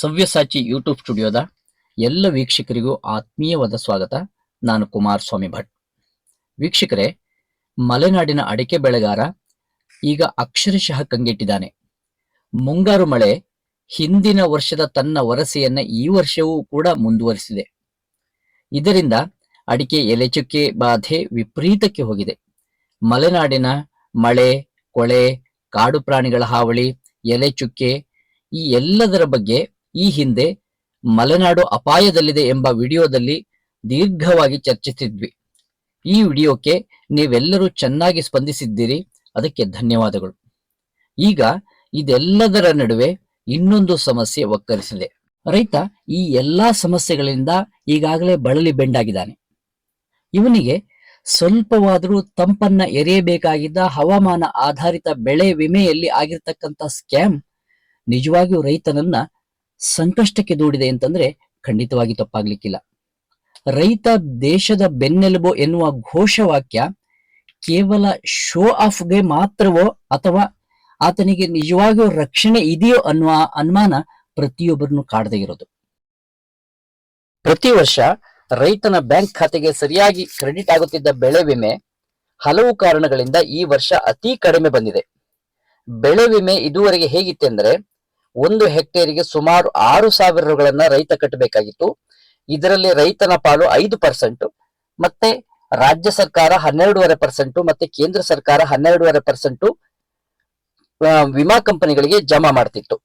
ಸವ್ಯಸಾಚಿ YouTube ಸ್ಟುಡಿಯೋದ ಎಲ್ಲ ವೀಕ್ಷಕರಿಗೂ ಆತ್ಮೀಯವಾದ ಸ್ವಾಗತ. ನಾನು ಕುಮಾರ್ ಸ್ವಾಮಿ ಭಟ್. ವೀಕ್ಷಕರೇ, ಮಲೆನಾಡಿನ ಅಡಿಕೆ ಬೆಳೆಗಾರ, ಈಗ ಅಕ್ಷರಶಃ ಕಂಗೆಟ್ಟಿದ್ದಾನೆ. ಮುಂಗಾರು ಮಳೆ ಹಿಂದಿನ ವರ್ಷದ ತನ್ನ ವರಸೆಯನ್ನ ಈ ವರ್ಷವೂ ಕೂಡ ಮುಂದುವರಿಸಿದೆ. ಇದರಿಂದ ಅಡಿಕೆ ಎಲೆಚುಕ್ಕೆ ಬಾಧೆ ವಿಪರೀತಕ್ಕೆ ಹೋಗಿದೆ. ಮಲೆನಾಡಿನ ಮಳೆ, ಕೊಳೆ, ಕಾಡು ಪ್ರಾಣಿಗಳ ಹಾವಳಿ ಎಲೆ ಚುಕ್ಕೆ ಈ ಎಲ್ಲದರ ಬಗ್ಗೆ ಈ ಹಿಂದೆ ಮಲೆನಾಡು ಅಪಾಯದಲ್ಲಿದೆ ಎಂಬ ವಿಡಿಯೋದಲ್ಲಿ ದೀರ್ಘವಾಗಿ ಚರ್ಚಿಸಿದ್ವಿ. ಈ ವಿಡಿಯೋಕ್ಕೆ ನೀವೆಲ್ಲರೂ ಚೆನ್ನಾಗಿ ಸ್ಪಂದಿಸಿದ್ದೀರಿ. ಅದಕ್ಕೆ ಧನ್ಯವಾದಗಳು. ಈಗ ಇದೆಲ್ಲದರ ನಡುವೆ ಇನ್ನೊಂದು ಸಮಸ್ಯೆ ಒಕ್ಕರಿಸಿದೆ ರೈತ ಈ ಎಲ್ಲಾ ಸಮಸ್ಯೆಗಳಿಂದ ಈಗಾಗಲೇ ಬಳಲಿ ಬೆಂಡಾಗಿದ್ದಾನೆ. ಇವನಿಗೆ ಸ್ವಲ್ಪವಾದರೂ ತಂಪನ್ನ ಎರೆಯಬೇಕಾಗಿದ್ದ ಹವಾಮಾನ ಆಧಾರಿತ ಬೆಳೆ ವಿಮೆಯಲ್ಲಿ ಆಗಿರ್ತಕ್ಕಂಥ ಸ್ಕ್ಯಾಮ್ ನಿಜವಾಗಿಯೂ ರೈತನನ್ನ ಸಂಕಷ್ಟಕ್ಕೆ ದೂಡಿದೆ ಅಂತಂದ್ರೆ ಖಂಡಿತವಾಗಿ ತಪ್ಪಾಗ್ಲಿಕ್ಕಿಲ್ಲ. ರೈತ ದೇಶದ ಬೆನ್ನೆಲುಬು ಎನ್ನುವ ಘೋಷವಾಕ್ಯ ಕೇವಲ ಶೋ ಆಫ್ಗೆ ಮಾತ್ರವೋ ಅಥವಾ ಆತನಿಗೆ ನಿಜವಾಗಿಯೂ ರಕ್ಷಣೆ ಇದೆಯೋ ಅನ್ನುವ ಅನುಮಾನ ಪ್ರತಿಯೊಬ್ಬರನ್ನು ಕಾಡದೇ ಇರೋದು. ಪ್ರತಿ ವರ್ಷ ರೈತನ ಬ್ಯಾಂಕ್ ಖಾತೆಗೆ ಸರಿಯಾಗಿ ಕ್ರೆಡಿಟ್ ಆಗುತ್ತಿದ್ದ ಬೆಳೆ ವಿಮೆ ಹಲವು ಕಾರಣಗಳಿಂದ ಈ ವರ್ಷ ಅತಿ ಕಡಿಮೆ ಬಂದಿದೆ. ಬೆಳೆ ವಿಮೆ ಇದುವರೆಗೆ ಹೇಗಿತ್ತೆಂದ್ರೆ ಒಂದು ಹೆಕ್ಟೇರಿಗೆ ಸುಮಾರು ಆರು ಸಾವಿರ ರುಗಳನ್ನ ರೈತ ಕಟ್ಟಬೇಕಾಗಿತ್ತು. ಇದರಲ್ಲಿ ರೈತನ ಪಾಲು ಐದು ಪರ್ಸೆಂಟ್, ಮತ್ತೆ ರಾಜ್ಯ ಸರ್ಕಾರ ಹನ್ನೆರಡೂವರೆ ಪರ್ಸೆಂಟ್, ಮತ್ತೆ ಕೇಂದ್ರ ಸರ್ಕಾರ ಹನ್ನೆರಡೂವರೆ ಪರ್ಸೆಂಟ್ ವಿಮಾ ಕಂಪನಿಗಳಿಗೆ ಜಮಾ ಮಾಡ್ತಿತ್ತು.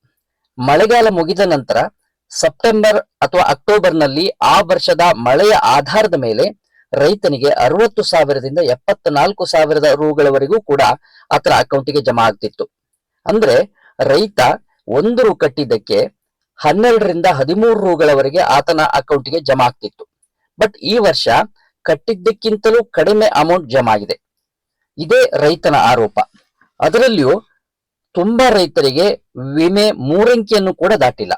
ಮಳೆಗಾಲ ಮುಗಿದ ನಂತರ ಸೆಪ್ಟೆಂಬರ್ ಅಥವಾ ಅಕ್ಟೋಬರ್ನಲ್ಲಿ ಆ ವರ್ಷದ ಮಳೆಯ ಆಧಾರದ ಮೇಲೆ ರೈತನಿಗೆ ಅರವತ್ತು ಸಾವಿರದಿಂದ ಎಪ್ಪತ್ನಾಲ್ಕು ಸಾವಿರದ ರುಗಳವರೆಗೂ ಕೂಡ ಆತರ ಅಕೌಂಟಿಗೆ ಜಮಾ ಆಗ್ತಿತ್ತು. ಅಂದ್ರೆ ರೈತ ಒಂದು ರು ಕಟ್ಟಿದ್ದಕ್ಕೆ ಹನ್ನೆರಡರಿಂದ ಹದಿಮೂರು ರುಗಳವರೆಗೆ ಆತನ ಅಕೌಂಟ್ಗೆ ಜಮಾ ಆಗ್ತಿತ್ತು. ಬಟ್ ಈ ವರ್ಷ ಕಟ್ಟಿದ್ದಕ್ಕಿಂತಲೂ ಕಡಿಮೆ ಅಮೌಂಟ್ ಜಮಾ ಆಗಿದೆ ಇದೇ ರೈತನ ಆರೋಪ. ಅದರಲ್ಲಿಯೂ ತುಂಬಾ ರೈತರಿಗೆ ವಿಮೆ ಮೂರಂಕಿಯನ್ನು ಕೂಡ ದಾಟಿಲ್ಲ.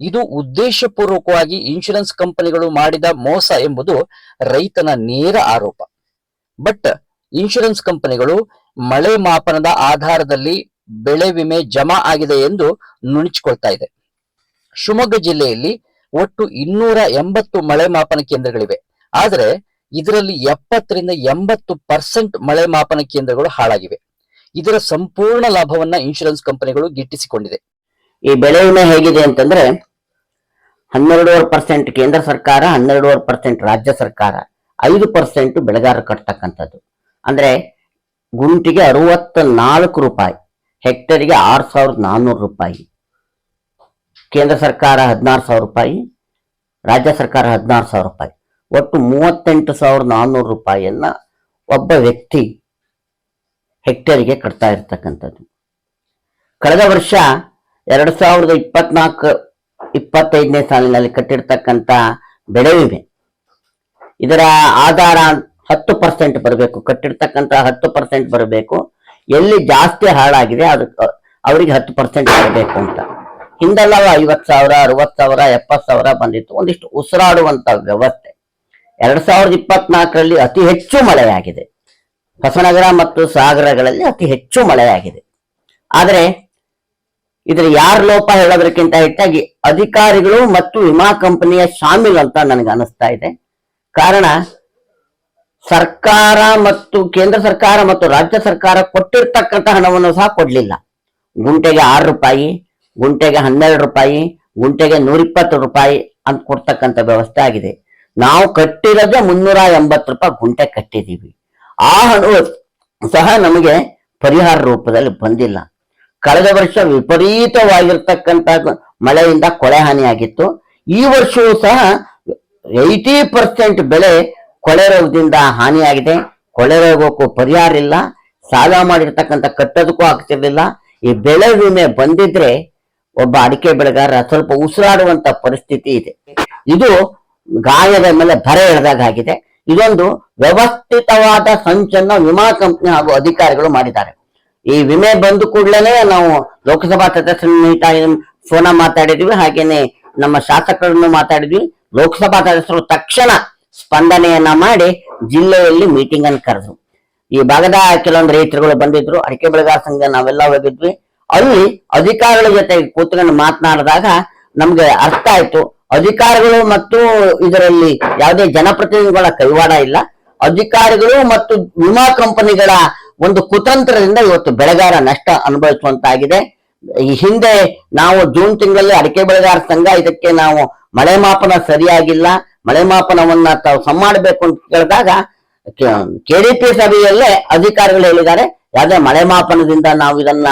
ಇದು ಉದ್ದೇಶಪೂರ್ವಕವಾಗಿ ಇನ್ಶೂರೆನ್ಸ್ ಕಂಪನಿಗಳು ಮಾಡಿದ ಮೋಸ ಎಂಬುದು ರೈತನ ನೇರ ಆರೋಪ. ಬಟ್ ಇನ್ಶೂರೆನ್ಸ್ ಕಂಪನಿಗಳು ಮಳೆ ಮಾಪನದ ಆಧಾರದಲ್ಲಿ ಬೆಳೆ ವಿಮೆ ಜಮಾ ಆಗಿದೆ ಎಂದು ನುಣುಚಿಕೊಳ್ತಾ ಇದೆ. ಶಿವಮೊಗ್ಗ ಜಿಲ್ಲೆಯಲ್ಲಿ ಒಟ್ಟು ಇನ್ನೂರ ಎಂಬತ್ತು ಮಳೆ ಮಾಪನ ಕೇಂದ್ರಗಳಿವೆ. ಆದರೆ ಇದರಲ್ಲಿ ಎಪ್ಪತ್ತರಿಂದ ಎಂಬತ್ತು ಪರ್ಸೆಂಟ್ ಮಳೆ ಮಾಪನ ಕೇಂದ್ರಗಳು ಹಾಳಾಗಿವೆ. ಇದರ ಸಂಪೂರ್ಣ ಲಾಭವನ್ನ ಇನ್ಶೂರೆನ್ಸ್ ಕಂಪನಿಗಳು ಗಿಟ್ಟಿಸಿಕೊಂಡಿದೆ. ಈ ಬೆಳೆ ವಿಮೆ ಹೇಗಿದೆ ಅಂತಂದ್ರೆ ಹನ್ನೆರಡೂವರೆ ಪರ್ಸೆಂಟ್ ಕೇಂದ್ರ ಸರ್ಕಾರ, ಹನ್ನೆರಡೂವರೆ ಪರ್ಸೆಂಟ್ ರಾಜ್ಯ ಸರ್ಕಾರ, ಐದು ಪರ್ಸೆಂಟ್ ಬೆಳೆಗಾರ ಕಟ್ತಕ್ಕಂಥದ್ದು. ಅಂದ್ರೆ ಗುಂಟಿಗೆ ಅರವತ್ತ ನಾಲ್ಕು ರೂಪಾಯಿ. ಹೆಕ್ಟೇರಿಗೆ ಆರು ಸಾವಿರದ ನಾನ್ನೂರು ರೂಪಾಯಿ. ಕೇಂದ್ರ ಸರ್ಕಾರ ಹದಿನಾರು ಸಾವಿರ ರೂಪಾಯಿ, ರಾಜ್ಯ ಸರ್ಕಾರ ಹದಿನಾರು ಸಾವಿರ ರೂಪಾಯಿ. ಒಟ್ಟು ಮೂವತ್ತೆಂಟು ಸಾವಿರದ ನಾನ್ನೂರು ರೂಪಾಯಿಯನ್ನ ಒಬ್ಬ ವ್ಯಕ್ತಿ ಹೆಕ್ಟೇರಿಗೆ ಕಟ್ತಾ ಇರ್ತಕ್ಕಂಥದ್ದು. ಕಳೆದ ವರ್ಷ ಎರಡು ಸಾವಿರದ ಇಪ್ಪತ್ನಾಲ್ಕು, ಇಪ್ಪತ್ತೈದನೇ ಸಾಲಿನಲ್ಲಿ ಕಟ್ಟಿರ್ತಕ್ಕಂಥ ಬೆಳೆ ವಿಮೆ. ಇದರ ಆಧಾರ ಹತ್ತು ಪರ್ಸೆಂಟ್ ಬರಬೇಕು, ಕಟ್ಟಿರ್ತಕ್ಕಂಥ ಹತ್ತು ಪರ್ಸೆಂಟ್ ಬರಬೇಕು. ಎಲ್ಲಿ ಜಾಸ್ತಿ ಹಾಳಾಗಿದೆ ಅದಕ್ಕೆ ಅವರಿಗೆ ಹತ್ತು ಪರ್ಸೆಂಟ್ ಕೊಡಬೇಕು ಅಂತ. ಹಿಂದೆಲ್ಲ ಐವತ್ತು ಸಾವಿರ, ಅರವತ್ತು ಸಾವಿರ, ಎಪ್ಪತ್ತು ಸಾವಿರ ಬಂದಿತ್ತು. ಒಂದಿಷ್ಟು ಉಸಿರಾಡುವಂತ ವ್ಯವಸ್ಥೆ. ಎರಡ್ ಸಾವಿರದ ಇಪ್ಪತ್ನಾಲ್ಕರಲ್ಲಿ ಅತಿ ಹೆಚ್ಚು ಮಳೆಯಾಗಿದೆ. ಹೊಸನಗರ ಮತ್ತು ಸಾಗರಗಳಲ್ಲಿ ಅತಿ ಹೆಚ್ಚು ಮಳೆಯಾಗಿದೆ. ಆದರೆ ಇದ್ರ ಯಾರ ಲೋಪ ಹೇಳೋದಕ್ಕಿಂತ ಹೆಚ್ಚಾಗಿ ಅಧಿಕಾರಿಗಳು ಮತ್ತು ವಿಮಾ ಕಂಪನಿಯ ಶಾಮಿಲ್ ಅಂತ ನನಗೆ ಅನಿಸ್ತಾ ಇದೆ. ಕಾರಣ ಸರ್ಕಾರ ಮತ್ತು ಕೇಂದ್ರ ಸರ್ಕಾರ ಮತ್ತು ರಾಜ್ಯ ಸರ್ಕಾರ ಕೊಟ್ಟಿರ್ತಕ್ಕಂಥ ಹಣವನ್ನು ಸಹ ಕೊಡಲಿಲ್ಲ. ಗುಂಟೆಗೆ ಆರು ರೂಪಾಯಿ, ಗುಂಟೆಗೆ ಹನ್ನೆರಡು ರೂಪಾಯಿ, ಗುಂಟೆಗೆ ನೂರಿಪ್ಪತ್ತು ರೂಪಾಯಿ ಅಂತ ಕೊಡ್ತಕ್ಕಂಥ ವ್ಯವಸ್ಥೆ ಆಗಿದೆ. ನಾವು ಕಟ್ಟಿರೋದೇ ಮುನ್ನೂರ ಎಂಬತ್ತು ರೂಪಾಯಿ ಗುಂಟೆ ಕಟ್ಟಿದೀವಿ ಆ ಹಣವು ಸಹ ನಮಗೆ ಪರಿಹಾರ ರೂಪದಲ್ಲಿ ಬಂದಿಲ್ಲ. ಕಳೆದ ವರ್ಷ ವಿಪರೀತವಾಗಿರ್ತಕ್ಕಂಥ ಮಳೆಯಿಂದ ಕೊಳೆ ಹಾನಿಯಾಗಿತ್ತು. ಈ ವರ್ಷವೂ ಸಹ ಏಯ್ಟಿ ಪರ್ಸೆಂಟ್ ಬೆಳೆ ಕೊಳೆ ರೋಗದಿಂದ ಹಾನಿಯಾಗಿದೆ. ಕೊಳೆ ರೋಗಕ್ಕೂ ಪರಿಹಾರ ಇಲ್ಲ. ಸಾಲ ಮಾಡಿರ್ತಕ್ಕಂಥ ಕಟ್ಟೋದಕ್ಕೂ ಆಗ್ತಿರ್ಲಿಲ್ಲ. ಈ ಬೆಳೆ ವಿಮೆ ಬಂದಿದ್ರೆ ಒಬ್ಬ ಅಡಿಕೆ ಬೆಳೆಗಾರ ಸ್ವಲ್ಪ ಉಸಿರಾಡುವಂತ ಪರಿಸ್ಥಿತಿ ಇದೆ. ಇದು ಗಾಯದ ಮೇಲೆ ಭರೆ ಎಳೆದಾಗ ಆಗಿದೆ. ಇದೊಂದು ವ್ಯವಸ್ಥಿತವಾದ ಸಂಚನ್ನ ವಿಮಾ ಕಂಪನಿ ಹಾಗೂ ಅಧಿಕಾರಿಗಳು ಮಾಡಿದ್ದಾರೆ. ಈ ವಿಮೆ ಬಂದ ಕೂಡಲೇ ನಾವು ಲೋಕಸಭಾ ಸದಸ್ಯರ ಫೋನ ಮಾತಾಡಿದ್ವಿ. ಹಾಗೇನೆ ನಮ್ಮ ಶಾಸಕರನ್ನು ಮಾತಾಡಿದ್ವಿ. ಲೋಕಸಭಾ ಸದಸ್ಯರು ತಕ್ಷಣ ಸ್ಪಂದನೆಯನ್ನ ಮಾಡಿ ಜಿಲ್ಲೆಯಲ್ಲಿ ಮೀಟಿಂಗ್ ಅನ್ನು ಕರೆದ್ರು. ಈ ಭಾಗದ ಕೆಲವೊಂದು ರೈತರುಗಳು ಬಂದಿದ್ರು. ಅಡಿಕೆ ಬೆಳೆಗಾರ ಸಂಘ ನಾವೆಲ್ಲ ಹೋಗಿದ್ವಿ. ಅಲ್ಲಿ ಅಧಿಕಾರಿಗಳ ಜೊತೆ ಕೂತ್ಕೊಂಡು ಮಾತನಾಡಿದಾಗ ನಮ್ಗೆ ಅರ್ಥ ಆಯ್ತು. ಅಧಿಕಾರಿಗಳು ಮತ್ತು ಇದರಲ್ಲಿ ಯಾವುದೇ ಜನಪ್ರತಿನಿಧಿಗಳ ಕೈವಾಡ ಇಲ್ಲ. ಅಧಿಕಾರಿಗಳು ಮತ್ತು ವಿಮಾ ಕಂಪನಿಗಳ ಒಂದು ಕುತಂತ್ರದಿಂದ ಇವತ್ತು ಬೆಳೆಗಾರ ನಷ್ಟ ಅನುಭವಿಸುವಂತಾಗಿದೆ. ಈ ಹಿಂದೆ ನಾವು ಜೂನ್ ತಿಂಗಳಲ್ಲಿ ಅಡಿಕೆ ಬೆಳೆಗಾರ ಸಂಘ, ಇದಕ್ಕೆ ನಾವು ಮಳೆ ಮಾಪನ ಸರಿಯಾಗಿಲ್ಲ. ಮಳೆ ಮಾಪನವನ್ನ ತಾವು ಸಮ ಅಂತ ಕೇಳಿದಾಗ ಕೆಡಿಪಿ ಸಭೆಯಲ್ಲೇ ಅಧಿಕಾರಿಗಳು ಹೇಳಿದ್ದಾರೆ, ಯಾವುದೇ ಮಳೆ ಮಾಪನದಿಂದ ನಾವು ಇದನ್ನ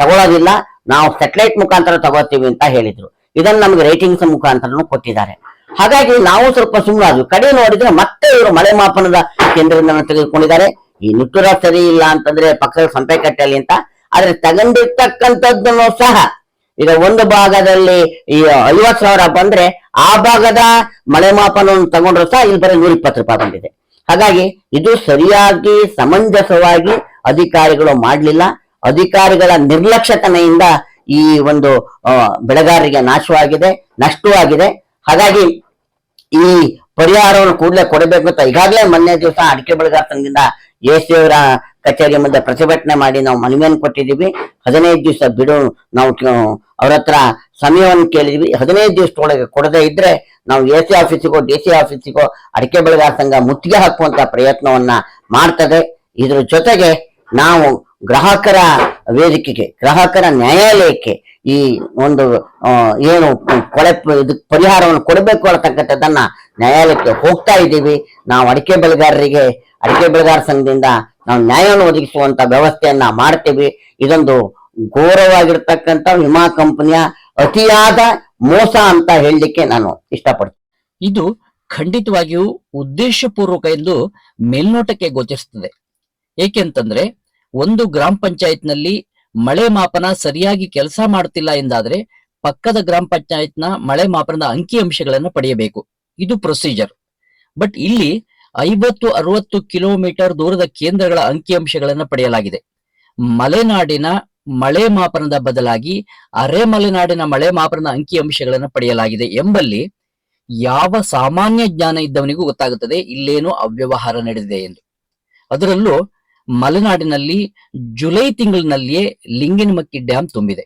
ತಗೊಳ್ಳೋದಿಲ್ಲ ನಾವು ಸೆಟಲೈಟ್ ಮುಖಾಂತರ ತಗೋತೀವಿ ಅಂತ ಹೇಳಿದ್ರು. ಇದನ್ನ ನಮಗೆ ರೇಟಿಂಗ್ಸ್ ಮುಖಾಂತರನು ಕೊಟ್ಟಿದ್ದಾರೆ. ಹಾಗಾಗಿ ನಾವು ಸ್ವಲ್ಪ ಸುಮ್ಮನಾದ್ವಿ ಕಡೆ ನೋಡಿದ್ರೆ ಮತ್ತೆ ಇವರು ಮಳೆ ಮಾಪನದ ಕೇಂದ್ರದಿಂದ ತೆಗೆದುಕೊಂಡಿದ್ದಾರೆ. ಈ ನಿಟ್ಟುರ ಸರಿ ಇಲ್ಲ ಅಂತಂದ್ರೆ ಪಕ್ಕದ ಸಂಪೆಕಟ್ಟೆಯಲ್ಲಿ ಅಂತ. ಆದ್ರೆ ತಗೊಂಡಿರ್ತಕ್ಕಂಥದ್ದನ್ನು ಸಹ ಈಗ ಒಂದು ಭಾಗದಲ್ಲಿ ಈ ಐವತ್ ಸಾವಿರ ಬಂದ್ರೆ ಆ ಭಾಗದ ಮಳೆ ಮಾಪನವನ್ನು ತಗೊಂಡ್ರು ಸಹ ಇಲ್ಲಿ ಬರೀ ನೂರ ಇಪ್ಪತ್ತು ರೂಪಾಯಿ ಬಂದಿದೆ. ಹಾಗಾಗಿ ಇದು ಸರಿಯಾಗಿ, ಸಮಂಜಸವಾಗಿ ಅಧಿಕಾರಿಗಳು ಮಾಡಲಿಲ್ಲ. ಅಧಿಕಾರಿಗಳ ನಿರ್ಲಕ್ಷ್ಯತನೆಯಿಂದ ಈ ಒಂದು ಬೆಳೆಗಾರರಿಗೆ ನಾಶವಾಗಿದೆ ನಷ್ಟವಾಗಿದೆ ಹಾಗಾಗಿ ಈ ಪರಿಹಾರವನ್ನು ಕೂಡಲೇ ಕೊಡಬೇಕು ಅಂತ ಈಗಾಗಲೇ ಮೊನ್ನೆ ದಿವಸ ಅಡಿಕೆ ಬೆಳೆಗಾರ ಸಂಘದಿಂದ ಎ ಸಿ ಅವರ ಕಚೇರಿ ಮುಂದೆ ಪ್ರತಿಭಟನೆ ಮಾಡಿ ನಾವು ಮನವಿಯನ್ನು ಕೊಟ್ಟಿದ್ದೀವಿ. ಹದಿನೈದು ದಿವಸ ಬಿಡು ನಾವು ಅವ್ರ ಹತ್ರ ಸಮಯವನ್ನು ಕೇಳಿದ್ವಿ. ಹದಿನೈದು ದಿವಸದೊಳಗೆ ಕೊಡದೇ ಇದ್ರೆ ನಾವು ಎ ಸಿ ಆಫೀಸಿಗೋ, ಡಿ ಸಿ ಆಫೀಸಿಗೋ ಅಡಿಕೆ ಬೆಳೆಗಾರ ಸಂಘ ಮುತ್ತಿಗೆ ಹಾಕುವಂತ ಪ್ರಯತ್ನವನ್ನ ಮಾಡ್ತದೆ. ಇದ್ರ ಜೊತೆಗೆ ನಾವು ಗ್ರಾಹಕರ ವೇದಿಕೆಗೆ, ಗ್ರಾಹಕರ ನ್ಯಾಯಾಲಯಕ್ಕೆ ಈ ಒಂದು ಏನು ಕೊಳೆ ಇದಕ್ಕೆ ಪರಿಹಾರವನ್ನು ಕೊಡಬೇಕು ಅನ್ನತಕ್ಕಂಥದ್ದನ್ನ ನ್ಯಾಯಾಲಯಕ್ಕೆ ಹೋಗ್ತಾ ಇದ್ದೀವಿ. ನಾವು ಅಡಿಕೆ ಬೆಳೆಗಾರರಿಗೆ, ಅಡಿಕೆ ಬೆಳೆಗಾರ ಸಂಘದಿಂದ ನಾವು ನ್ಯಾಯವನ್ನು ಒದಗಿಸುವಂತ ವ್ಯವಸ್ಥೆಯನ್ನ ಮಾಡ್ತೀವಿ. ಇದೊಂದು ಘೋರವಾಗಿರ್ತಕ್ಕಂಥ ವಿಮಾ ಕಂಪನಿಯ ಅತಿಯಾದ ಮೋಸ ಅಂತ ಹೇಳಲಿಕ್ಕೆ ನಾನು ಇಷ್ಟಪಡ್ತೀನಿ. ಇದು ಖಂಡಿತವಾಗಿಯೂ ಉದ್ದೇಶಪೂರ್ವಕ ಎಂದು ಮೇಲ್ನೋಟಕ್ಕೆ ಗೋಚರಿಸುತ್ತದೆ. ಏಕೆಂತಂದ್ರೆ ಒಂದು ಗ್ರಾಮ ಪಂಚಾಯತ್ನಲ್ಲಿ ಮಳೆ ಮಾಪನ ಸರಿಯಾಗಿ ಕೆಲಸ ಮಾಡ್ತಿಲ್ಲ ಎಂದಾದ್ರೆ ಪಕ್ಕದ ಗ್ರಾಮ ಪಂಚಾಯತ್ನ ಮಳೆ ಮಾಪನದ ಅಂಕಿ ಅಂಶಗಳನ್ನು ಪಡೆಯಬೇಕು. ಇದು ಪ್ರೊಸೀಜರ್. ಬಟ್ ಇಲ್ಲಿ ಐವತ್ತು, ಅರವತ್ತು ಕಿಲೋಮೀಟರ್ ದೂರದ ಕೇಂದ್ರಗಳ ಅಂಕಿ ಅಂಶಗಳನ್ನು ಪಡೆಯಲಾಗಿದೆ. ಮಲೆನಾಡಿನ ಮಳೆ ಮಾಪನದ ಬದಲಾಗಿ ಅರೆ ಮಲೆನಾಡಿನ ಮಳೆ ಮಾಪನದ ಅಂಕಿ ಅಂಶಗಳನ್ನು ಪಡೆಯಲಾಗಿದೆ ಎಂಬಲ್ಲಿ ಯಾವ ಸಾಮಾನ್ಯ ಜ್ಞಾನ ಇದ್ದವನಿಗೂ ಗೊತ್ತಾಗುತ್ತದೆ, ಇಲ್ಲೇನೋ ಅವ್ಯವಹಾರ ನಡೆದಿದೆ ಎಂದು. ಅದರಲ್ಲೂ ಮಲೆನಾಡಿನಲ್ಲಿ ಜುಲೈ ತಿಂಗಳಿನಲ್ಲಿಯೇ ಲಿಂಗಿನಮಕ್ಕಿ ಡ್ಯಾಮ್ ತುಂಬಿದೆ.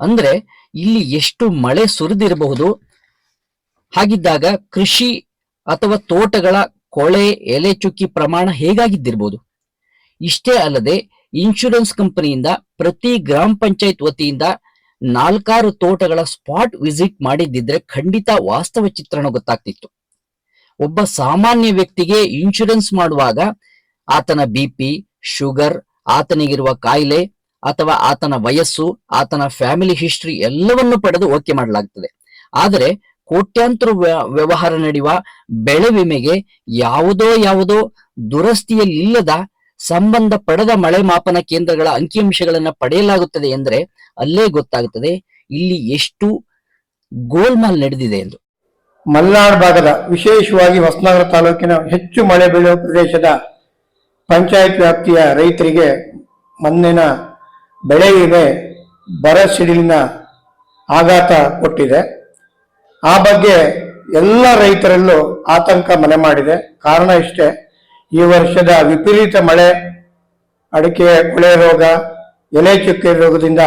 ಅಂದ್ರೆ ಇಲ್ಲಿ ಎಷ್ಟು ಮಳೆ ಸುರಿದಿರಬಹುದು? ಹಾಗಿದ್ದಾಗ ಕೃಷಿ ಅಥವಾ ತೋಟಗಳ ಕೊಳೆ, ಎಲೆ ಚುಕ್ಕಿ ಪ್ರಮಾಣ ಹೇಗಾಗಿದ್ದಿರಬಹುದು ಇಷ್ಟೇ ಅಲ್ಲದೆ ಇನ್ಶೂರೆನ್ಸ್ ಕಂಪನಿಯಿಂದ ಪ್ರತಿ ಗ್ರಾಮ ಪಂಚಾಯತ್ ವತಿಯಿಂದ ನಾಲ್ಕಾರು ತೋಟಗಳ ಸ್ಪಾಟ್ ವಿಸಿಟ್ ಮಾಡಿದ್ದಿದ್ರೆ ಖಂಡಿತ ವಾಸ್ತವ ಚಿತ್ರಣ ಗೊತ್ತಾಗ್ತಿತ್ತು. ಒಬ್ಬ ಸಾಮಾನ್ಯ ವ್ಯಕ್ತಿಗೆ ಇನ್ಶೂರೆನ್ಸ್ ಮಾಡುವಾಗ ಆತನ ಬಿಪಿ ಶುಗರ್ ಆತನಿಗಿರುವ ಕಾಯಿಲೆ ಅಥವಾ ಆತನ ವಯಸ್ಸು, ಆತನ ಫ್ಯಾಮಿಲಿ ಹಿಸ್ಟ್ರಿ ಎಲ್ಲವನ್ನು ಪಡೆದು ಓಕೆ ಮಾಡಲಾಗ್ತದೆ. ಆದರೆ ಕೋಟ್ಯಾಂತರ ವ್ಯ- ವ್ಯವಹಾರ ನಡೆಯುವ ಬೆಳೆ ವಿಮೆಗೆ ಯಾವುದೋ ಯಾವುದೋ ದುರಸ್ತಿಯಲ್ಲಿಲ್ಲದ ಸಂಬಂಧ ಪಡೆದ ಮಳೆ ಮಾಪನ ಕೇಂದ್ರಗಳ ಅಂಕಿಅಂಶಗಳನ್ನ ಪಡೆಯಲಾಗುತ್ತದೆ ಎಂದರೆ ಅಲ್ಲೇ ಗೊತ್ತಾಗುತ್ತದೆ ಇಲ್ಲಿ ಎಷ್ಟು ಗೋಲ್ಮಾಲ್ ನಡೆದಿದೆ ಎಂದು. ಮಲೆನಾಡು ಭಾಗದ ವಿಶೇಷವಾಗಿ ಹೊಸನಗರ ತಾಲೂಕಿನ ಹೆಚ್ಚು ಮಳೆ ಬೀಳುವ ಪ್ರದೇಶದ ಪಂಚಾಯತ್ ವ್ಯಾಪ್ತಿಯ ರೈತರಿಗೆ ಮಣ್ಣಿನ ಬೆಳೆ ವಿಮೆ ಬರ ಸಿಡಿಲಿನ ಆಘಾತ ಕೊಟ್ಟಿದೆ. ಆ ಬಗ್ಗೆ ಎಲ್ಲ ರೈತರಲ್ಲೂ ಆತಂಕ ಮನೆ ಮಾಡಿದೆ. ಕಾರಣ ಇಷ್ಟೇ. ಈ ವರ್ಷದ ವಿಪರೀತ ಮಳೆ, ಅಡಿಕೆ, ಕೊಳೆ ರೋಗ, ಎಲೆ ಚುಕ್ಕೆ ರೋಗದಿಂದ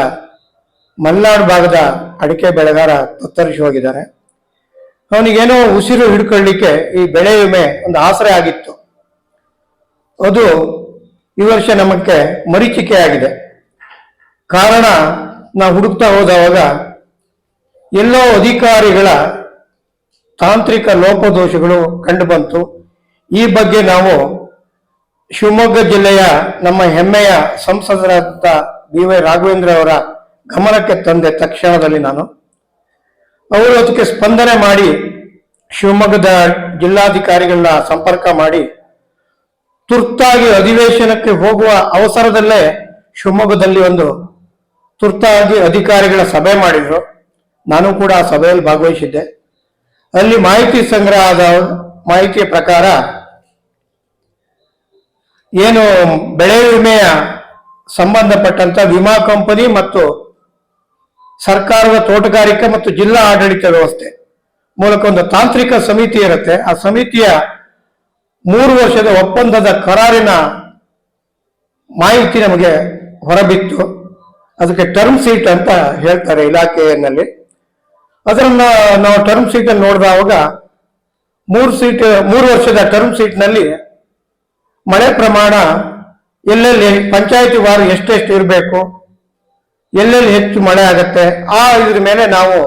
ಮಲೆನಾಡು ಭಾಗದ ಅಡಿಕೆ ಬೆಳೆಗಾರ ತತ್ತರಿಸಿ ಹೋಗಿದ್ದಾರೆ. ಅವನಿಗೇನೋ ಉಸಿರು ಹಿಡ್ಕೊಳ್ಳಿಕ್ಕೆ ಈ ಬೆಳೆ ವಿಮೆ ಒಂದು ಆಸರೆ ಆಗಿತ್ತು. ಅದು ಈ ವರ್ಷ ನಮಗೆ ಮರೀಚಿಕೆ ಆಗಿದೆ ಕಾರಣ ನಾವು ಹುಡುಕ್ತಾ ಹೋದವಾಗ ಎಲ್ಲೋ ಅಧಿಕಾರಿಗಳ ತಾಂತ್ರಿಕ ಲೋಪದೋಷಗಳು ಕಂಡುಬಂತು ಈ ಬಗ್ಗೆ ನಾವು ಶಿವಮೊಗ್ಗ ಜಿಲ್ಲೆಯ ನಮ್ಮ ಹೆಮ್ಮೆಯ ಸಂಸದರಾದ ಬಿ ವೈ ರಾಘವೇಂದ್ರ ಅವರ ಗಮನಕ್ಕೆ ತಂದೆ ತಕ್ಷಣದಲ್ಲಿ ನಾನು. ಅವರು ಅದಕ್ಕೆ ಸ್ಪಂದನೆ ಮಾಡಿ ಶಿವಮೊಗ್ಗದ ಜಿಲ್ಲಾಧಿಕಾರಿಗಳನ್ನ ಸಂಪರ್ಕ ಮಾಡಿ ತುರ್ತಾಗಿ ಅಧಿವೇಶನಕ್ಕೆ ಹೋಗುವ ಅವಸರದಲ್ಲೇ ಶಿವಮೊಗ್ಗದಲ್ಲಿ ಒಂದು ತುರ್ತಾಗಿ ಅಧಿಕಾರಿಗಳ ಸಭೆ ಮಾಡಿದ್ರು. ನಾನು ಕೂಡ ಆ ಸಭೆಯಲ್ಲಿ ಭಾಗವಹಿಸಿದ್ದೆ. ಅಲ್ಲಿ ಮಾಹಿತಿ ಸಂಗ್ರಹ ಆದ ಮಾಹಿತಿಯ ಪ್ರಕಾರ ಏನು ಬೆಳೆ ವಿಮೆಯ ಸಂಬಂಧಪಟ್ಟಂತ ವಿಮಾ ಕಂಪನಿ ಮತ್ತು ಸರ್ಕಾರದ ತೋಟಗಾರಿಕೆ ಮತ್ತು ಜಿಲ್ಲಾ ಆಡಳಿತ ವ್ಯವಸ್ಥೆ ಮೂಲಕ ಒಂದು ತಾಂತ್ರಿಕ ಸಮಿತಿ ಇರುತ್ತೆ. ಆ ಸಮಿತಿಯ ಮೂರು ವರ್ಷದ ಒಪ್ಪಂದದ ಕರಾರಿನ ಮಾಹಿತಿ ನಮಗೆ ಹೊರಬಿತ್ತು. ಅದಕ್ಕೆ ಟರ್ಮ್ ಸೀಟ್ ಅಂತ ಹೇಳ್ತಾರೆ ಇಲಾಖೆಯಲ್ಲಿ. ಅದನ್ನ ನಾವು ಟರ್ಮ್ ಸೀಟ್ ಅಲ್ಲಿ ಮೂರು ಸೀಟ್, ಮೂರು ವರ್ಷದ ಟರ್ಮ್ ಸೀಟ್ನಲ್ಲಿ ಮಳೆ ಪ್ರಮಾಣ ಎಲ್ಲೆಲ್ಲಿ ಪಂಚಾಯತಿ ವಾರ ಎಷ್ಟೆಷ್ಟು ಇರಬೇಕು, ಎಲ್ಲೆಲ್ಲಿ ಹೆಚ್ಚು ಮಳೆ ಆಗುತ್ತೆ, ಆ ಇದ್ರ ಮೇಲೆ ನಾವು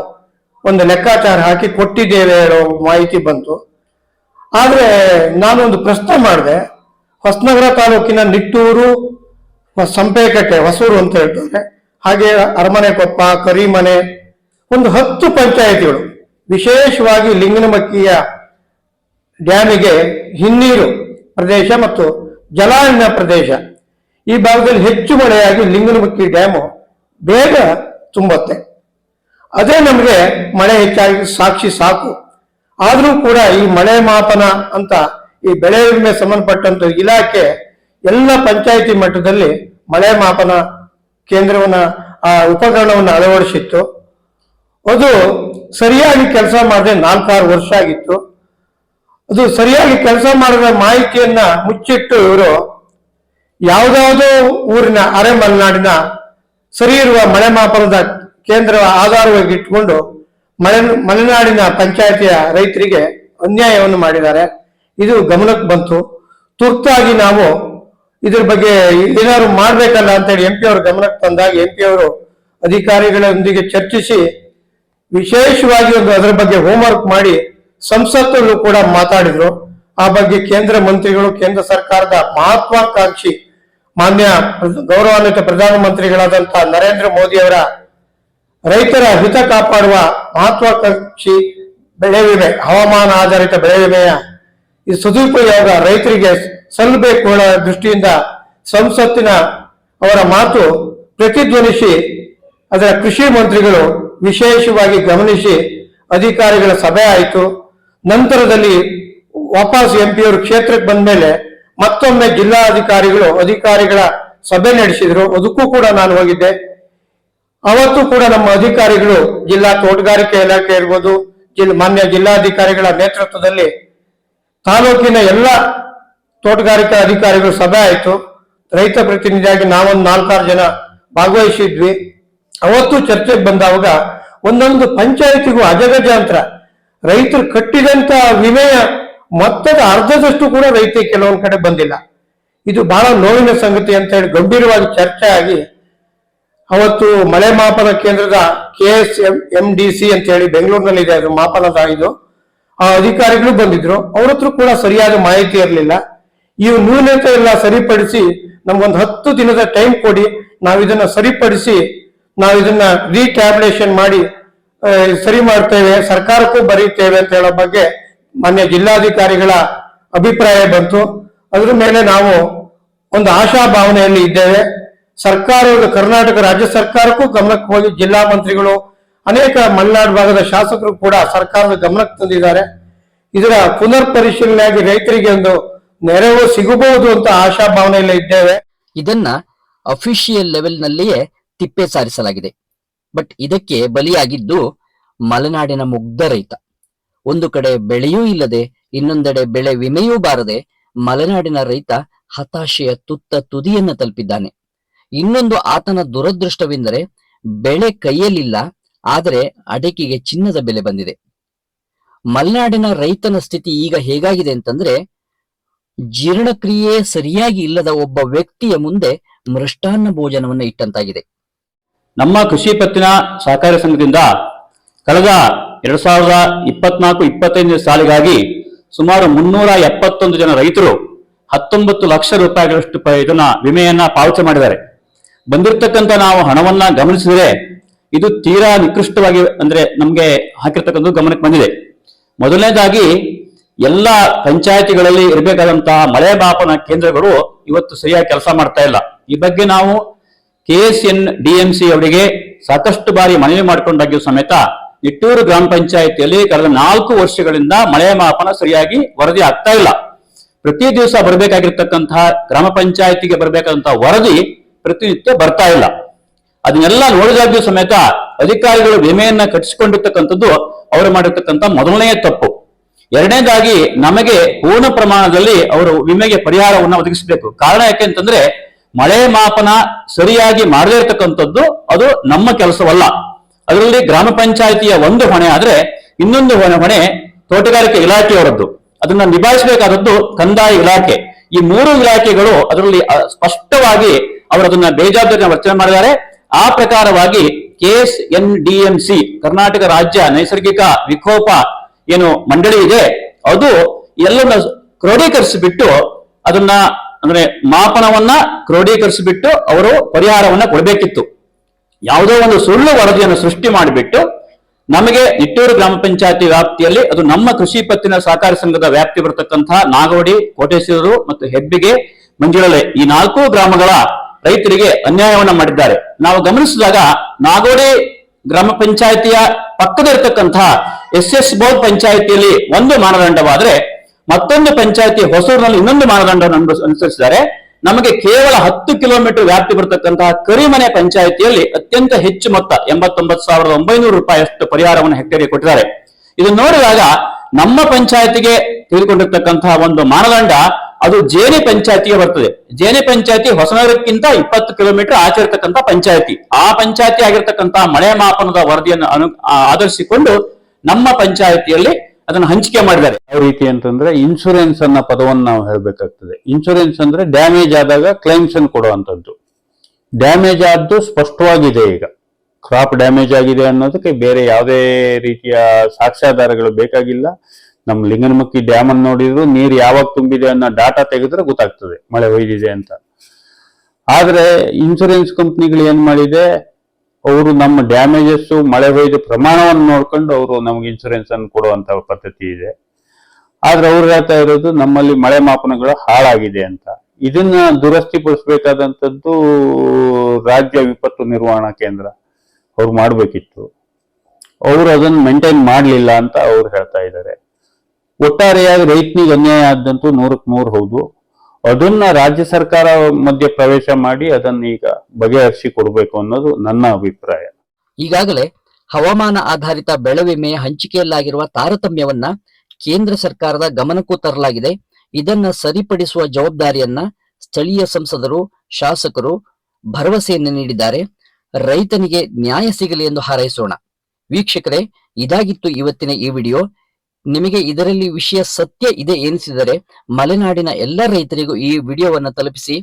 ಒಂದು ಲೆಕ್ಕಾಚಾರ ಹಾಕಿ ಕೊಟ್ಟಿದ್ದೇವೆ ಹೇಳೋ ಮಾಹಿತಿ ಬಂತು. ಆದ್ರೆ ನಾನೊಂದು ಪ್ರಶ್ನೆ ಮಾಡಿದೆ. ಹೊಸನಗರ ತಾಲೂಕಿನ ನಿಟ್ಟೂರು, ಸಂಪೇಕಟ್ಟೆ, ಹೊಸೂರು ಅಂತ ಹೇಳ್ತಾರೆ. ಹಾಗೆ ಅರಮನೆ ಕೊಪ್ಪ ಕರಿಮನೆ, ಒಂದು ಹತ್ತು ಪಂಚಾಯಿತಿಗಳು. ವಿಶೇಷವಾಗಿ ಲಿಂಗನಮಕ್ಕಿಯ ಡ್ಯಾಮಿಗೆ ಹಿನ್ನೀರು ಪ್ರದೇಶ ಮತ್ತು ಜಲಾನಯನ ಪ್ರದೇಶ. ಈ ಭಾಗದಲ್ಲಿ ಹೆಚ್ಚು ಮಳೆಯಾಗಿ ಲಿಂಗನಮಕ್ಕಿ ಡ್ಯಾಮು ಬೇಗ ತುಂಬುತ್ತೆ. ಅದೇ ನಮಗೆ ಮಳೆ ಹೆಚ್ಚಾಗಿ ಸಾಕ್ಷಿ ಸಾಕು. ಆದರೂ ಕೂಡ ಈ ಮಳೆ ಮಾಪನ ಅಂತ ಈ ಬೆಳೆ ವಿಮೆ ಸಂಬಂಧಪಟ್ಟಂತ ಇಲಾಖೆ ಎಲ್ಲ ಪಂಚಾಯಿತಿ ಮಟ್ಟದಲ್ಲಿ ಮಳೆ ಮಾಪನ ಕೇಂದ್ರವನ್ನ, ಆ ಉಪಕರಣವನ್ನು ಅಳವಡಿಸಿತ್ತು. ಅದು ಸರಿಯಾಗಿ ಕೆಲಸ ಮಾಡದೆ ನಾಲ್ಕಾರು ವರ್ಷ ಆಗಿತ್ತು. ಅದು ಸರಿಯಾಗಿ ಕೆಲಸ ಮಾಡಿದ ಮಾಹಿತಿಯನ್ನ ಮುಚ್ಚಿಟ್ಟು ಇವರು ಯಾವುದಾವುದೋ ಊರಿನ ಅರೆ ಮಲೆನಾಡಿನ ಸರಿ ಇರುವ ಮಳೆ ಮಾಪನದ ಕೇಂದ್ರ ಆಧಾರವಾಗಿ ಇಟ್ಕೊಂಡು ಮಲೆ, ಮಲೆನಾಡಿನ ಪಂಚಾಯತಿಯ ರೈತರಿಗೆ ಅನ್ಯಾಯವನ್ನು ಮಾಡಿದ್ದಾರೆ. ಇದು ಗಮನಕ್ಕೆ ಬಂತು. ತುರ್ತಾಗಿ ನಾವು ಇದ್ರ ಬಗ್ಗೆ ಏನಾದ್ರು ಮಾಡ್ಬೇಕಲ್ಲ ಅಂತೇಳಿ ಎಂ ಪಿ ಅವರು ಗಮನಕ್ಕೆ ತಂದಾಗ ಎಂ ಪಿ ಅವರು ಅಧಿಕಾರಿಗಳೊಂದಿಗೆ ಚರ್ಚಿಸಿ ವಿಶೇಷವಾಗಿ ಒಂದು ಅದರ ಬಗ್ಗೆ ಹೋಮ್ವರ್ಕ್ ಮಾಡಿ ಸಂಸತ್ತಲ್ಲೂ ಕೂಡ ಮಾತಾಡಿದ್ರು. ಆ ಬಗ್ಗೆ ಕೇಂದ್ರ ಮಂತ್ರಿಗಳು, ಕೇಂದ್ರ ಸರ್ಕಾರದ ಮಹತ್ವಾಕಾಂಕ್ಷಿ ಮಾನ್ಯ ಗೌರವಾನ್ವಿತ ಪ್ರಧಾನಮಂತ್ರಿಗಳಾದಂತಹ ನರೇಂದ್ರ ಮೋದಿ ಅವರ ರೈತರ ಹಿತ ಕಾಪಾಡುವ ಮಹತ್ವಾಕಾಂಕ್ಷಿ ಬೆಳೆ ವಿಮೆ, ಹವಾಮಾನ ಆಧಾರಿತ ಬೆಳೆ ವಿಮೆಯ ಈ ಸದುಪಯೋಗ ರೈತರಿಗೆ ಸಲ್ಲಬೇಕು ದೃಷ್ಟಿಯಿಂದ ಸಂಸತ್ತಿನ ಅವರ ಮಾತು ಪ್ರತಿಧ್ವನಿಸಿ, ಅದರ ಕೃಷಿ ಮಂತ್ರಿಗಳು ವಿಶೇಷವಾಗಿ ಗಮನಿಸಿ ಅಧಿಕಾರಿಗಳ ಸಭೆ ಆಯಿತು. ನಂತರದಲ್ಲಿ ವಾಪಸ್ ಎಂ ಅವರು ಕ್ಷೇತ್ರಕ್ಕೆ ಬಂದ ಮೇಲೆ ಮತ್ತೊಮ್ಮೆ ಜಿಲ್ಲಾಧಿಕಾರಿಗಳು, ಅಧಿಕಾರಿಗಳ ಸಭೆ ನಡೆಸಿದ್ರು. ಅದಕ್ಕೂ ಕೂಡ ನಾನು ಹೋಗಿದ್ದೆ. ಅವತ್ತು ಕೂಡ ನಮ್ಮ ಅಧಿಕಾರಿಗಳು ಜಿಲ್ಲಾ ತೋಟಗಾರಿಕೆ ಇಲಾಖೆ ಇರ್ಬೋದು ಜಿಲ್ಲಾ ಮಾನ್ಯ ಜಿಲ್ಲಾಧಿಕಾರಿಗಳ ನೇತೃತ್ವದಲ್ಲಿ ತಾಲೂಕಿನ ಎಲ್ಲ ತೋಟಗಾರಿಕಾ ಅಧಿಕಾರಿಗಳು ಸಭೆ ಆಯಿತು. ರೈತ ಪ್ರತಿನಿಧಿಯಾಗಿ ನಾವೊಂದು ನಾಲ್ಕಾರು ಜನ ಭಾಗವಹಿಸಿದ್ವಿ. ಅವತ್ತು ಚರ್ಚೆಗೆ ಬಂದಾಗ ಒಂದೊಂದು ಪಂಚಾಯತಿಗೂ ಅಜಗಜಾಂತರ ರೈತರು ಕಟ್ಟಿದಂತ ವಿಮೆಯ ಮೊತ್ತದ ಅರ್ಧದಷ್ಟು ಕೂಡ ರೈತ ಕೆಲವೊಂದು ಕಡೆ ಬಂದಿಲ್ಲ. ಇದು ಬಹಳ ನೋವಿನ ಸಂಗತಿ ಅಂತ ಹೇಳಿ ಗಂಭೀರವಾಗಿ ಚರ್ಚೆ ಆಗಿ ಅವತ್ತು ಮಳೆ ಮಾಪನ ಕೇಂದ್ರದ K S M M D C ಅಂತ ಹೇಳಿ ಬೆಂಗಳೂರಿನಲ್ಲಿ ಇದೆ ಅದು ಮಾಪನದ ಇದು. ಆ ಅಧಿಕಾರಿಗಳು ಬಂದಿದ್ರು. ಅವ್ರ ಹತ್ರ ಕೂಡ ಸರಿಯಾದ ಮಾಹಿತಿ ಇರಲಿಲ್ಲ. ಈ ನ್ಯೂನತೆ ಎಲ್ಲ ಸರಿಪಡಿಸಿ ನಮ್ಗೊಂದು ಹತ್ತು ದಿನದ ಟೈಮ್ ಕೊಡಿ. ನಾವು ಸರಿಪಡಿಸಿ ನಾವು ಇದನ್ನ ರೀಟ್ಯಾಬ್ಲೇಷನ್ ಮಾಡಿ ಸರಿ ಮಾಡ್ತೇವೆ, ಸರ್ಕಾರಕ್ಕೂ ಬರೀತೇವೆ ಅಂತ ಹೇಳೋ ಬಗ್ಗೆ ಮಾನ್ಯ ಜಿಲ್ಲಾಧಿಕಾರಿಗಳ ಅಭಿಪ್ರಾಯ ಬಂತು. ಅದ್ರ ಮೇಲೆ ನಾವು ಒಂದು ಆಶಾ ಭಾವನೆಯಲ್ಲಿ ಇದ್ದೇವೆ. ಸರ್ಕಾರ ಕರ್ನಾಟಕ ರಾಜ್ಯ ಸರ್ಕಾರಕ್ಕೂ ಗಮನಕ್ಕೆ ಹೋಗಿ ಜಿಲ್ಲಾ ಮಂತ್ರಿಗಳು, ಅನೇಕ ಮಲೆನಾಡು ಭಾಗದ ಶಾಸಕರು ಕೂಡ ಸರ್ಕಾರದ ಗಮನಕ್ಕೆ ತಂದಿದ್ದಾರೆ. ಇದರ ಪುನರ್ ಪರಿಶೀಲನೆಯಾಗಿ ರೈತರಿಗೆ ಒಂದು ನೆರವು ಸಿಗಬಹುದು ಅಂತ ಆಶಾ ಭಾವನೆಯಲ್ಲಿ ಇದ್ದೇವೆ. ಇದನ್ನ ಅಫಿಷಿಯಲ್ ಲೆವೆಲ್ನಲ್ಲಿಯೇ ತಿಪ್ಪೆ ಸಾರಿಸಲಾಗಿದೆ. ಬಟ್ ಇದಕ್ಕೆ ಬಲಿಯಾಗಿದ್ದು ಮಲೆನಾಡಿನ ಮುಗ್ಧ ರೈತ. ಒಂದು ಕಡೆ ಬೆಳೆಯೂ ಇಲ್ಲದೆ ಇನ್ನೊಂದೆಡೆ ಬೆಳೆ ವಿಮೆಯೂ ಬಾರದೆ ಮಲೆನಾಡಿನ ರೈತ ಹತಾಶೆಯ ತುತ್ತ ತುದಿಯನ್ನ ತಲುಪಿದ್ದಾನೆ. ಇನ್ನೊಂದು ಆತನ ದುರದೃಷ್ಟವೆಂದರೆ ಬೆಳೆ ಕೈಯಲ್ಲಿಲ್ಲ, ಆದರೆ ಅಡಕೆಗೆ ಚಿನ್ನದ ಬೆಲೆ ಬಂದಿದೆ. ಮಲೆನಾಡಿನ ರೈತನ ಸ್ಥಿತಿ ಈಗ ಹೇಗಾಗಿದೆ ಅಂತಂದ್ರೆ ಜೀರ್ಣಕ್ರಿಯೆ ಸರಿಯಾಗಿ ಇಲ್ಲದ ಒಬ್ಬ ವ್ಯಕ್ತಿಯ ಮುಂದೆ ಮೃಷ್ಟಾನ್ನ ಭೋಜನವನ್ನ ಇಟ್ಟಂತಾಗಿದೆ. ನಮ್ಮ ಕೃಷಿ ಪತ್ತಿನ ಸಹಕಾರಿ ಸಂಘದಿಂದ ಕಳೆದ ಎರಡ್ ಸಾವಿರದ ಇಪ್ಪತ್ನಾಲ್ಕು, ಇಪ್ಪತ್ತೈದನೇ ಸಾಲಿಗಾಗಿ ಸುಮಾರು ಮುನ್ನೂರ ಎಪ್ಪತ್ತೊಂದು ಜನ ರೈತರು ಹತ್ತೊಂಬತ್ತು ಲಕ್ಷ ರೂಪಾಯಿಗಳಷ್ಟು ಇದನ್ನ ವಿಮೆಯನ್ನ ಪಾವತಿ ಮಾಡಿದ್ದಾರೆ. ಬಂದಿರತಕ್ಕಂತ ನಾವು ಹಣವನ್ನ ಗಮನಿಸಿದರೆ ಇದು ತೀರಾ ನಿಕೃಷ್ಟವಾಗಿ ಅಂದ್ರೆ ನಮ್ಗೆ ಹಾಕಿರ್ತಕ್ಕಂಥ ಗಮನಕ್ಕೆ ಬಂದಿದೆ. ಮೊದಲನೇದಾಗಿ ಎಲ್ಲ ಪಂಚಾಯತಿಗಳಲ್ಲಿ ಇರಬೇಕಾದಂತಹ ಮಳೆ ಮಾಪನ ಕೇಂದ್ರಗಳು ಇವತ್ತು ಸರಿಯಾಗಿ ಕೆಲಸ ಮಾಡ್ತಾ ಇಲ್ಲ. ಈ ಬಗ್ಗೆ ನಾವು ಕೆ ಎನ್ ಡಿಎಂಸಿ ಅವರಿಗೆ ಸಾಕಷ್ಟು ಬಾರಿ ಮನವಿ ಮಾಡಿಕೊಂಡಾಗ್ಯೂ ಸಮೇತ ನಿಟ್ಟೂರು ಗ್ರಾಮ ಪಂಚಾಯಿತಿಯಲ್ಲಿ ಕಳೆದ ನಾಲ್ಕು ವರ್ಷಗಳಿಂದ ಮಳೆ ಮಾಪನ ಸರಿಯಾಗಿ ವರದಿ ಆಗ್ತಾ ಇಲ್ಲ. ಪ್ರತಿ ದಿವಸ ಬರಬೇಕಾಗಿರ್ತಕ್ಕಂತಹ ಗ್ರಾಮ ಪಂಚಾಯಿತಿಗೆ ಬರಬೇಕಾದಂತಹ ವರದಿ ಪ್ರತಿನಿತ್ಯ ಬರ್ತಾ ಇಲ್ಲ. ಅದನ್ನೆಲ್ಲ ನೋಡಿದಾಗ್ಯೂ ಸಮೇತ ಅಧಿಕಾರಿಗಳು ವಿಮೆಯನ್ನ ಕಟ್ಟಿಸಿಕೊಂಡಿರ್ತಕ್ಕಂಥದ್ದು ಅವರು ಮಾಡಿರ್ತಕ್ಕಂಥ ಮೊದಲನೆಯ ತಪ್ಪು. ಎರಡನೇದಾಗಿ ನಮಗೆ ಪೂರ್ಣ ಪ್ರಮಾಣದಲ್ಲಿ ಅವರು ವಿಮೆಗೆ ಪರಿಹಾರವನ್ನು ಒದಗಿಸಬೇಕು. ಕಾರಣ ಯಾಕೆ ಅಂತಂದ್ರೆ ಮಳೆ ಮಾಪನ ಸರಿಯಾಗಿ ಮಾಡದೇ ಇರತಕ್ಕಂಥದ್ದು ಅದು ನಮ್ಮ ಕೆಲಸವಲ್ಲ. ಅದರಲ್ಲಿ ಗ್ರಾಮ ಪಂಚಾಯಿತಿಯ ಒಂದು ಹೊಣೆ ಆದ್ರೆ ಇನ್ನೊಂದು ಹೊಣೆ ಹೊಣೆ ತೋಟಗಾರಿಕೆ ಇಲಾಖೆಯವರದ್ದು. ಅದನ್ನ ನಿಭಾಯಿಸಬೇಕಾದದ್ದು ಕಂದಾಯ ಇಲಾಖೆ. ಈ ಮೂರು ಇಲಾಖೆಗಳು ಅದರಲ್ಲಿ ಸ್ಪಷ್ಟವಾಗಿ ಅವರು ಅದನ್ನ ಬೇಜವಾಬ್ದಾರಿನ ವರ್ತನೆ ಮಾಡಿದ್ದಾರೆ. ಆ ಪ್ರಕಾರವಾಗಿ K S N D M C Karnataka ರಾಜ್ಯ ನೈಸರ್ಗಿಕ ವಿಕೋಪ ಏನು ಮಂಡಳಿ ಇದೆ, ಅದು ಎಲ್ಲವನ್ನ ಕ್ರೋಢೀಕರಿಸಿಬಿಟ್ಟು ಅದನ್ನ ಅಂದ್ರೆ ಮಾಪನವನ್ನ ಕ್ರೋಢೀಕರಿಸಿಬಿಟ್ಟು ಅವರು ಪರಿಹಾರವನ್ನ ಕೊಡಬೇಕಿತ್ತು. ಯಾವುದೋ ಒಂದು ಸುಳ್ಳು ವರದಿಯನ್ನು ಸೃಷ್ಟಿ ಮಾಡಿಬಿಟ್ಟು ನಮಗೆ ನಿಟ್ಟೂರು ಗ್ರಾಮ ಪಂಚಾಯತಿ ವ್ಯಾಪ್ತಿಯಲ್ಲಿ ಅದು ನಮ್ಮ ಕೃಷಿ ಪತ್ತಿನ ಸಹಕಾರಿ ಸಂಘದ ವ್ಯಾಪ್ತಿ ಬರತಕ್ಕಂತಹ ನಾಗವಡಿ ಕೋಟೇಶ್ವರರು ಮತ್ತು ಹೆಬ್ಬಿಗೆ ಮಂಜುಳಲೆ ಈ ನಾಲ್ಕು ಗ್ರಾಮಗಳ ರೈತರಿಗೆ ಅನ್ಯಾಯವನ್ನ ಮಾಡಿದ್ದಾರೆ. ನಾವು ಗಮನಿಸಿದಾಗ ನಾಗೋಡಿ ಗ್ರಾಮ ಪಂಚಾಯತಿಯ ಪಕ್ಕದಲ್ಲಿರ್ತಕ್ಕಂತಹ ಎಸ್ ಎಸ್ ಬೋರ್ಡ್ ಪಂಚಾಯತಿಯಲ್ಲಿ ಒಂದು ಮಾನದಂಡವಾದ್ರೆ ಮತ್ತೊಂದು ಪಂಚಾಯತಿ ಹೊಸೂರಿನಲ್ಲಿ ಇನ್ನೊಂದು ಮಾನದಂಡವನ್ನು ಅನುಸ- ಅನುಸರಿಸಿದ್ದಾರೆ. ನಮಗೆ ಕೇವಲ ಹತ್ತು ಕಿಲೋಮೀಟರ್ ವ್ಯಾಪ್ತಿ ಬರತಕ್ಕಂತಹ ಕರಿಮನೆ ಪಂಚಾಯತಿಯಲ್ಲಿ ಅತ್ಯಂತ ಹೆಚ್ಚು ಮೊತ್ತ, ಎಂಬತ್ತೊಂಬತ್ತು ಸಾವಿರದ ಒಂಬೈನೂರು ರೂಪಾಯಿಯಷ್ಟು ಪರಿಹಾರವನ್ನು ಹೆಕ್ಟೇರಿಗೆ ಕೊಟ್ಟಿದ್ದಾರೆ. ಇದನ್ನು ನೋಡಿದಾಗ ನಮ್ಮ ಪಂಚಾಯತಿಗೆ ತೆಗೆದುಕೊಂಡಿರ್ತಕ್ಕಂತಹ ಒಂದು ಮಾನದಂಡ, ಅದು ಜೇನೆ ಪಂಚಾಯತಿಗೆ ಬರ್ತದೆ. ಜೇನೆ ಪಂಚಾಯತಿ ಹೊಸನಗರಕ್ಕಿಂತ ಇಪ್ಪತ್ತು ಕಿಲೋಮೀಟರ್ ಆಚೆ ಇರತಕ್ಕಂತ ಪಂಚಾಯತಿ. ಆ ಪಂಚಾಯತಿ ಆಗಿರ್ತಕ್ಕಂತಹ ಮಳೆ ಮಾಪನದ ವರದಿಯನ್ನು ಅನು ಆಧರಿಸಿಕೊಂಡು ನಮ್ಮ ಪಂಚಾಯತಿಯಲ್ಲಿ ಅದನ್ನು ಹಂಚಿಕೆ ಮಾಡಿದ್ದಾರೆ. ಯಾವ ರೀತಿ ಅಂತಂದ್ರೆ ಇನ್ಶೂರೆನ್ಸ್ ಅನ್ನೋ ಪದವನ್ನು ನಾವು ಹೇಳಬೇಕಾಗ್ತದೆ. ಇನ್ಶೂರೆನ್ಸ್ ಅಂದ್ರೆ ಡ್ಯಾಮೇಜ್ ಆದಾಗ ಕ್ಲೈಮ್ಸ್ ಅನ್ನು ಕೊಡುವಂಥದ್ದು. ಡ್ಯಾಮೇಜ್ ಆದ್ದು ಸ್ಪಷ್ಟವಾಗಿದೆ ಈಗ. ಕ್ರಾಪ್ ಡ್ಯಾಮೇಜ್ ಆಗಿದೆ ಅನ್ನೋದಕ್ಕೆ ಬೇರೆ ಯಾವುದೇ ರೀತಿಯ ಸಾಕ್ಷ್ಯಾಧಾರಗಳು ಬೇಕಾಗಿಲ್ಲ. ನಮ್ಮ ಲಿಂಗನಮಕ್ಕಿ ಡ್ಯಾಮ್ ಅನ್ನು ನೋಡಿದ್ರು ನೀರು ಯಾವಾಗ ತುಂಬಿದೆ ಅನ್ನೋ ಡಾಟಾ ತೆಗೆದ್ರೆ ಗೊತ್ತಾಗ್ತದೆ. ಮಳೆ ಒಯ್ದಿದೆ ಅಂತ. ಆದ್ರೆ ಇನ್ಶೂರೆನ್ಸ್ ಕಂಪ್ನಿಗಳು ಏನ್ ಮಾಡಿದೆ? ಅವರು ನಮ್ಮ ಡ್ಯಾಮೇಜಸ್ ಮಳೆ ಹೊಯ್ದ ಪ್ರಮಾಣವನ್ನು ನೋಡ್ಕೊಂಡು ಅವರು ನಮ್ಗೆ ಇನ್ಸೂರೆನ್ಸ್ ಅನ್ನು ಕೊಡುವಂತ ಪದ್ಧತಿ ಇದೆ. ಆದ್ರೆ ಅವ್ರು ಹೇಳ್ತಾ ಇರೋದು ನಮ್ಮಲ್ಲಿ ಮಳೆ ಮಾಪನಗಳು ಹಾಳಾಗಿದೆ ಅಂತ. ಇದನ್ನ ದುರಸ್ತಿಪಡಿಸಬೇಕಾದಂತದ್ದು ರಾಜ್ಯ ವಿಪತ್ತು ನಿರ್ವಹಣಾ ಕೇಂದ್ರ ಅವ್ರು ಮಾಡಬೇಕಿತ್ತು. ಅವರು ಅದನ್ನು ಮೇಂಟೈನ್ ಮಾಡಲಿಲ್ಲ ಅಂತ ಅವ್ರು ಹೇಳ್ತಾ ಇದ್ದಾರೆ. ಒಟ್ಟಾರೆಯಾಗಿ ರೈತನಿಗೆ ಅನ್ಯಾಯ ಆದಂತೂ ನೂರಕ್ಕೆ ನೂರು ಹೌದು. ಅದನ್ನ ರಾಜ್ಯ ಸರ್ಕಾರ ಮಧ್ಯೆ ಪ್ರವೇಶ ಮಾಡಿ ಅದನ್ನ ಈಗ ಬಗೆಹರಿಸಿ ಕೊಡಬೇಕು ಅನ್ನೋದು ನನ್ನ ಅಭಿಪ್ರಾಯ. ಈಗಾಗಲೇ ಹವಾಮಾನ ಆಧಾರಿತ ಬೆಳೆ ವಿಮೆ ಹಂಚಿಕೆಯಲ್ಲಾಗಿರುವ ತಾರತಮ್ಯವನ್ನ ಕೇಂದ್ರ ಸರ್ಕಾರದ ಗಮನಕ್ಕೂ ತರಲಾಗಿದೆ. ಇದನ್ನ ಸರಿಪಡಿಸುವ ಜವಾಬ್ದಾರಿಯನ್ನ ಸ್ಥಳೀಯ ಸಂಸದರು, ಶಾಸಕರು ಭರವಸೆಯನ್ನು ನೀಡಿದ್ದಾರೆ. ರೈತನಿಗೆ ನ್ಯಾಯ ಸಿಗಲಿ ಎಂದು ಹಾರೈಸೋಣ. ವೀಕ್ಷಕರೇ, ಇದಾಗಿತ್ತು ಇವತ್ತಿನ ಈ ವಿಡಿಯೋ. ನಿಮಗೆ ಇದರಲ್ಲಿ ವಿಷಯ ಸತ್ಯ ಇದೆ ಎನಿಸಿದರೆ ಮಲೆನಾಡಿನ ಎಲ್ಲ ರೈತರಿಗೂ ಈ ವಿಡಿಯೋವನ್ನ ತಲುಪಿಸಿ,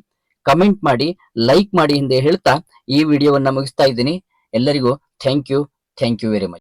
ಕಮೆಂಟ್ ಮಾಡಿ, ಲೈಕ್ ಮಾಡಿ ಎಂದು ಹೇಳ್ತಾ ಈ ವಿಡಿಯೋವನ್ನ ಮುಗಿಸ್ತಾ ಇದ್ದೀನಿ. ಎಲ್ಲರಿಗೂ thank you thank you very much